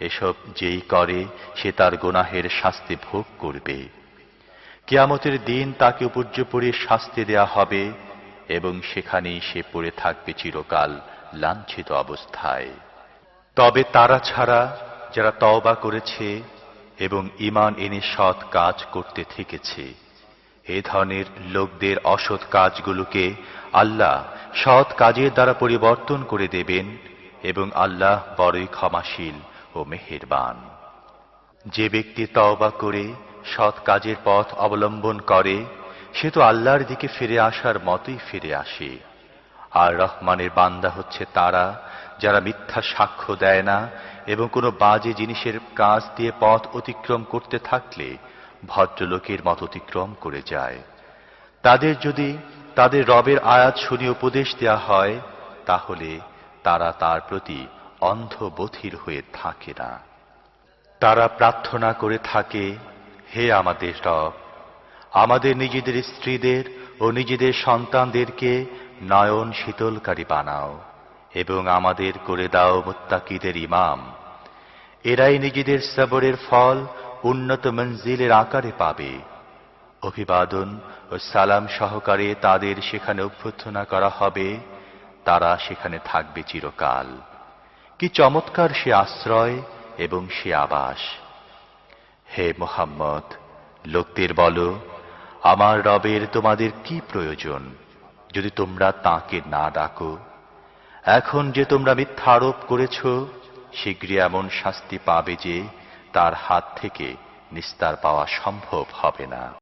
এসব যেই করে, সে তার গোনাহের শাস্তি ভোগ করবে। কেয়ামতের দিন তাকে উপর্য উপর্যপরে শাস্তি দেয়া হবে এবং সেখানেই সে পড়ে থাকবে চিরকাল লাঞ্ছিত অবস্থায়। তবে তারা ছাড়া যারা তওবা করেছে এবং ইমান এনে সৎ কাজ করতে থেকেছে, এ ধরনের লোকদের অসৎ কাজগুলোকে আল্লাহ সৎ কাজের দ্বারা পরিবর্তন করে দেবেন এবং আল্লাহ বড়ই ক্ষমাশীল ও মেহেরবান। যে ব্যক্তি তওবা করে, সৎ কাজের পথ অবলম্বন করে, সে তো আল্লাহর দিকে ফিরে আসার মতোই ফিরে আসে। আর রহমানের বান্দা হচ্ছে তারা, যারা মিথ্যা সাক্ষ্য দেয় না এবং কোনো বাজে জিনিসের কাজ দিয়ে পথ অতিক্রম করতে থাকলে ভদ্রলোকের মত অতিক্রম করে যায়। তাদের যদি তাদের রবের আয়াত শুনে উপদেশ দেয়া হয়, তাহলে তারা তার প্রতি অন্ধ বধির হয়ে থাকে না। তারা প্রার্থনা করে থাকে, হে আমাদের রব, আমাদের নিজেদের স্ত্রীদের ও নিজেদের সন্তানদেরকে নয়ন শীতলকারী বানাও এবং আমাদের করে দাও মুত্তাকিদের ইমাম। এরাই নিজেদের সবরের ফল উন্নত মঞ্জিলের আকারে পাবে। অভিবাদন ও সালাম সহকারে তাদের সেখানে অভ্যর্থনা করা হবে, তারা সেখানে থাকবে চিরকাল। কি চমৎকার সে আশ্রয় এবং সে আবাস। হে মোহাম্মদ, লোকদের বলো, আমার রবের তোমাদের কি প্রয়োজন যদি তোমরা তাকে না ডাকো? এখন যে তোমরা মিথ্যা আরোপ করেছ, শীঘ্রই এমন শাস্তি পাবে যে তার হাত থেকে নিস্তার পাওয়া সম্ভব হবে না।